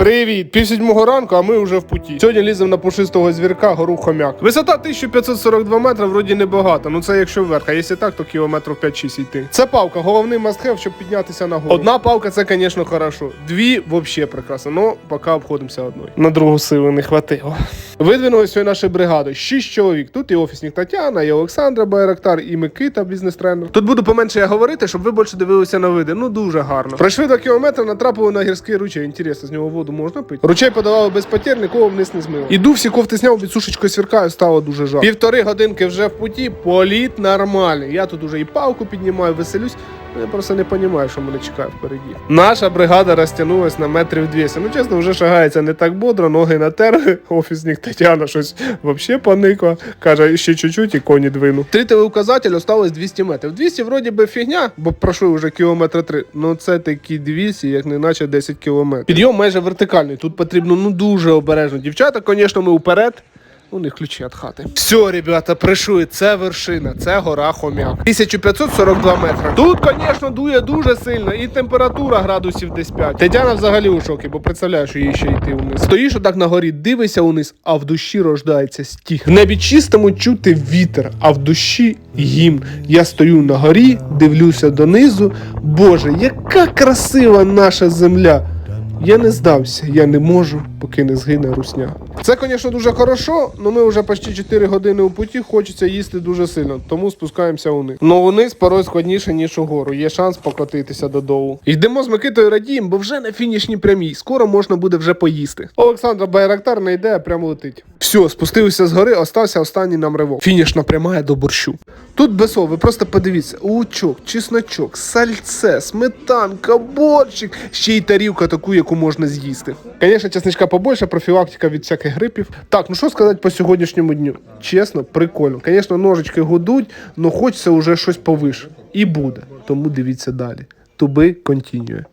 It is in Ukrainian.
Привіт! Пів сьомого ранку, а ми вже в путі. Сьогодні ліземо на пушистого звірка, гору хомяк. Висота 1542 метра, вроді небагато. Ну це якщо вверх, а якщо так, то кілометрів 5-6 йти. Це палка, головний мастхев, щоб піднятися на гору. Одна палка це, звісно, хорошо. Дві взагалі прекрасно. Ну, поки обходимося одною. На другу сили не хватило. Видвинулися сьогодні наші бригади. Шість чоловік. Тут і офісник Тетяна, і Олександра Байрактар, і Микита, бізнес-тренер. Тут буду поменше я говорити, щоб ви більше дивилися на види. Ну дуже гарно. Пройшли два кілометри, натрапили на гірський ручей. Інтересно, з нього воду можна пити. Ручей подавали без потір, нікого вниз не змило. Іду, всі кофти зняв, від сушечкою свіркаю, стало дуже жарко. Півтори годинки вже в путі, політ нормальний. Я тут уже і палку піднімаю, веселюсь. Я просто не розумію, що мене чекає впереді. Наша бригада розтягнулась на метрів 200. Ну, чесно, вже шагається не так бодро, ноги натерли. Офісник Тетяна щось взагалі поникла. Каже, ще чуть-чуть і коні двину. Трітовий указатель осталось 200 метрів. 200 вроді би фігня, бо пройшли вже кілометра 3. Ну це такі 200, як не наче 10 кілометрів. Підйом майже вертикальний. Тут потрібно ну дуже обережно. Дівчата, звісно, ми вперед. У них ключі від хати. Все, ребята, прийшли. Це вершина, це гора Хомяк. 1542 метри. Тут, звісно, дує дуже сильно, і температура градусів десь 5. Тетяна взагалі у шокі, бо представляєш, їй ще йти вниз. Стоїш отак на горі, дивишся униз, а в душі рождається стіг. В небі чистому чути вітер, а в душі гімн. Я стою на горі, дивлюся донизу. Боже, яка красива наша земля! Я не здався, я не можу, поки не згине русня. Це, звісно, дуже хорошо, але ми вже почти 4 години у путі, хочеться їсти дуже сильно, тому спускаємося униз. Ну униз порой складніше, ніж угору. Є шанс покотитися додолу. Йдемо з Микитою радіємо, бо вже на фінішній прямій. Скоро можна буде вже поїсти. Олександра Байрактар не йде, а прямо летить. Все, спустилися з гори, остався останній нам ривок. Фінішна пряма до борщу. Тут без слов, ви просто подивіться: лучок, чесночок, сальце, сметанка, борщик, ще й тарілка таку, яку можна з'їсти. Звісно, чесничка побольше, профілактика від всяких грипів. Так, ну що сказати по сьогоднішньому дню? Чесно, прикольно. Звісно, ножички гудуть, але хочеться вже щось повише. І буде. Тому дивіться далі. Туби континює.